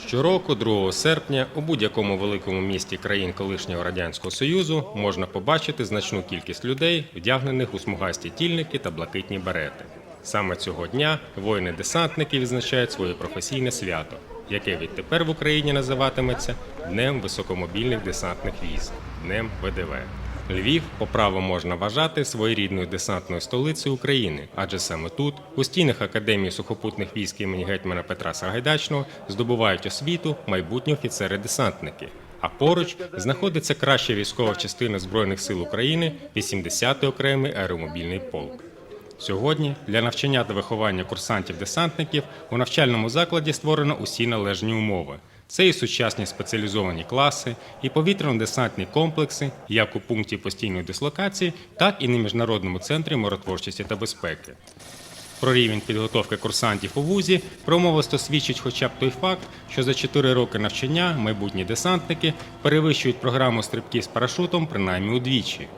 Щороку, 2 серпня, у будь-якому великому місті країн колишнього радянського союзу можна побачити значну кількість людей, вдягнених у смугасті тільники та блакитні берети. Саме цього дня воїни-десантники відзначають своє професійне свято, яке відтепер в Україні називатиметься Днем високомобільних десантних військ, Днем ВДВ. Львів по праву можна вважати своєрідною десантною столицею України, адже саме тут, у стінах Академії сухопутних військ імені гетьмана Петра Сагайдачного, здобувають освіту майбутні офіцери-десантники. А поруч знаходиться краща військова частина Збройних сил України 80-й окремий аеромобільний полк. Сьогодні для навчання та виховання курсантів-десантників у навчальному закладі створено усі належні умови. Це і сучасні спеціалізовані класи, і повітряно-десантні комплекси, як у пункті постійної дислокації, так і на міжнародному центрі миротворчості та безпеки. Про рівень підготовки курсантів у вузі промовисто свідчить хоча б той факт, що за 4 роки навчання майбутні десантники перевищують програму стрибків з парашутом принаймні удвічі.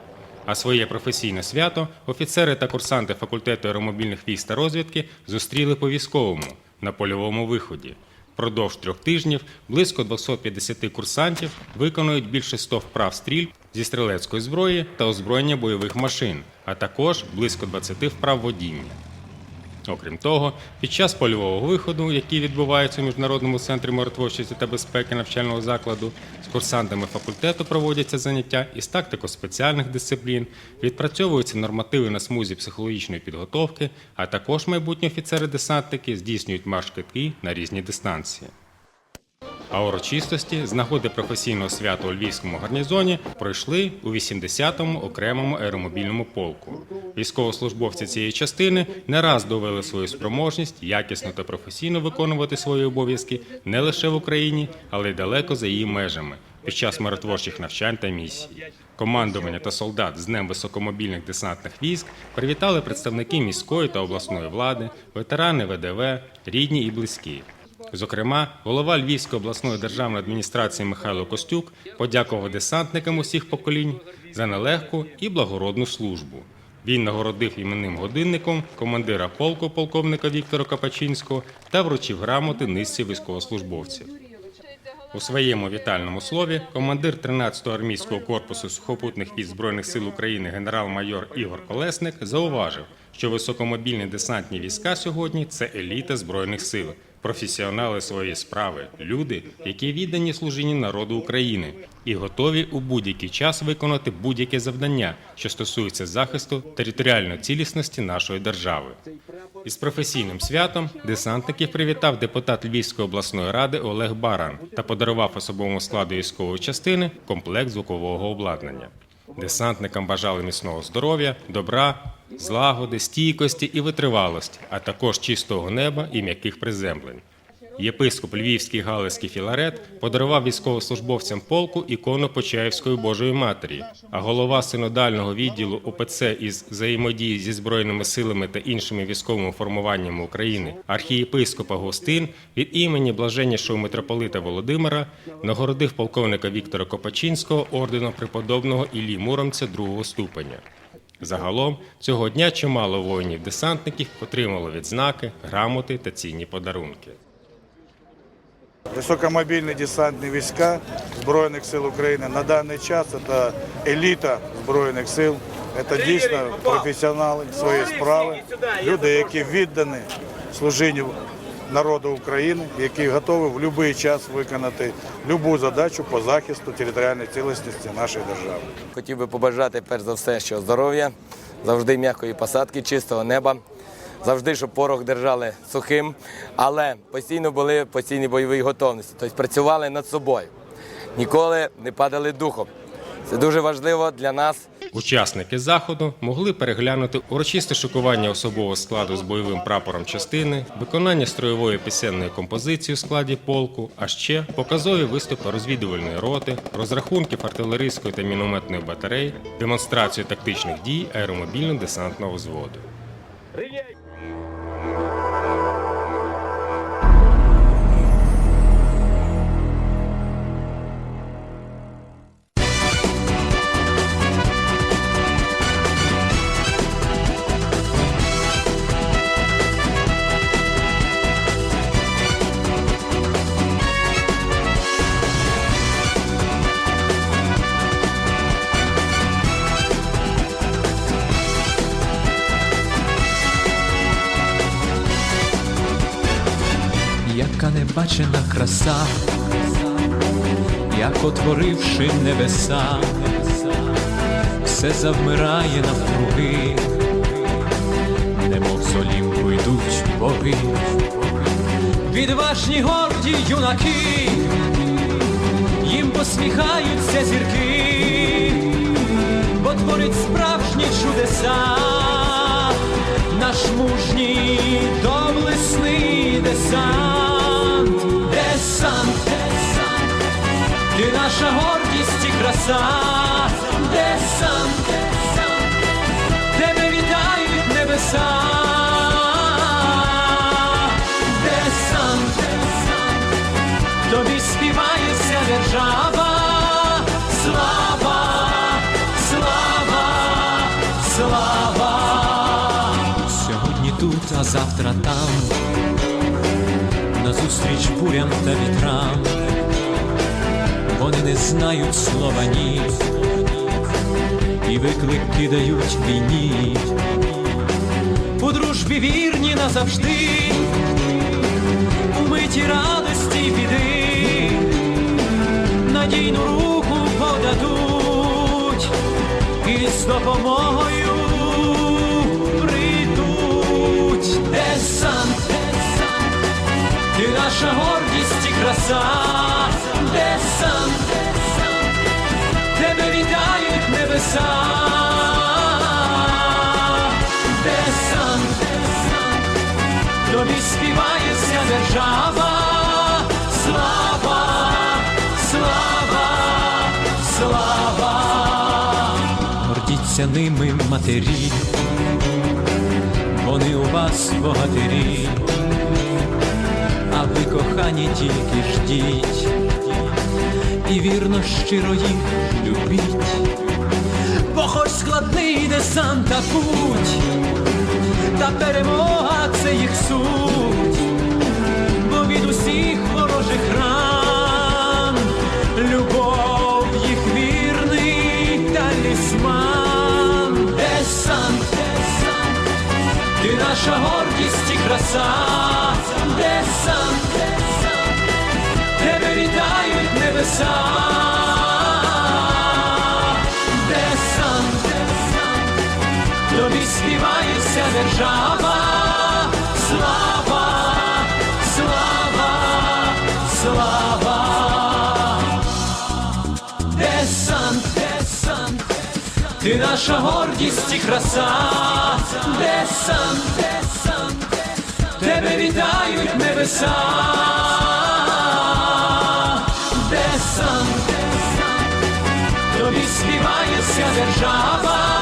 А своє професійне свято офіцери та курсанти факультету аеромобільних військ та розвідки зустріли по військовому на польовому виході. Продовж трьох тижнів близько 250 курсантів виконують більше 100 вправ стріль зі стрілецької зброї та озброєння бойових машин, а також близько 20 вправ водіння. Окрім того, під час польового виходу, який відбувається у міжнародному центрі миротворчості та безпеки навчального закладу, з курсантами факультету проводяться заняття із тактико-спеціальних дисциплін, відпрацьовуються нормативи на смузі психологічної підготовки, а також майбутні офіцери-десантники здійснюють марш-китки на різні дистанції. А урочистості з нагоди професійного свята у Львівському гарнізоні пройшли у 80-му окремому аеромобільному полку. Військовослужбовці цієї частини не раз довели свою спроможність якісно та професійно виконувати свої обов'язки не лише в Україні, але й далеко за її межами під час миротворчих навчань та місій. Командування та солдат з Днем високомобільних десантних військ привітали представники міської та обласної влади, ветерани ВДВ, рідні і близькі. Зокрема, голова Львівської обласної державної адміністрації Михайло Костюк подякував десантникам усіх поколінь за нелегку і благородну службу. Він нагородив іменним годинником командира полку полковника Віктора Капачинського та вручив грамоти низці військовослужбовців. У своєму вітальному слові командир 13-го армійського корпусу сухопутних військ Збройних сил України генерал-майор Ігор Колесник зауважив, що високомобільні десантні війська сьогодні це еліта збройних сил, професіонали своєї справи, люди, які віддані служінні народу України і готові у будь-який час виконати будь-яке завдання, що стосується захисту територіальної цілісності нашої держави. Із професійним святом десантників привітав депутат Львівської обласної ради Олег Баран та подарував особовому складу військової частини комплект звукового обладнання. Десантникам бажали міцного здоров'я, добра, злагоди, стійкості і витривалості, а також чистого неба і м'яких приземлень. Єпископ Львівський Галицький Філарет подарував військовослужбовцям полку ікону Почаївської Божої Матері, а голова синодального відділу ОПЦ із взаємодії зі збройними силами та іншими військовими формуваннями України архієпископа Гостин від імені блаженнішого митрополита Володимира нагородив полковника Віктора Копачинського орденом преподобного Іллі Муромця другого ступеня. Загалом цього дня чимало воїнів-десантників отримало відзнаки, грамоти та цінні подарунки. Високомобільні десантні війська Збройних сил України на даний час це еліта Збройних сил. Це дійсно професіонали своєї справи, люди, які віддані служінню народу України, які готові в будь-який час виконати будь-яку задачу по захисту територіальної цілісності нашої держави. Хотів би побажати перш за все, що здоров'я, завжди м'якої посадки, чистого неба, завжди, щоб порох держали сухим, але постійно були в постійній бойовій готовності, тобто працювали над собою, ніколи не падали духом. Це дуже важливо для нас. Учасники заходу могли переглянути урочисте шикування особового складу з бойовим прапором частини, виконання строєвої пісенної композиції у складі полку, а ще показові виступи розвідувальної роти, розрахунків артилерійської та мінометної батареї, демонстрацію тактичних дій аеромобільно-десантного взводу. Небачена краса, як отворивши небеса, все завмирає навкруги, немов з Олімпу йдуть боги, відважні горді юнаки, їм посміхаються зірки, бо творить справжні чудеса, краса, десант, десант, тебе вітають небеса, десант, десант, тобі співається держава, слава, слава, слава. Сьогодні тут, а завтра там, назустріч бурям та вітрам, вони не знають слова ні, і виклик кидають війні, у дружбі вірні назавжди, у миті радості й біди, надійну руку подадуть. І з допомогою прийдуть. Десант, ти наша гордість і краса, тобі співається держава, слава, слава, слава, гордіться ними матері, вони у вас богатирі, а ви кохані тільки ждіть, і вірно щиро їх любіть, бо хоч складний десант та путь та перемога це їх суть, бо від усіх ворожих ран любов їх вірний талісман. Десант, десант, ти наша гордість і краса, десант, десант, тебе вітають небеса. Держава, слава, слава, слава, десант, десант, ти наша гордість і краса, десант, десант, тебе вітають небеса, десант, тобі співається держава.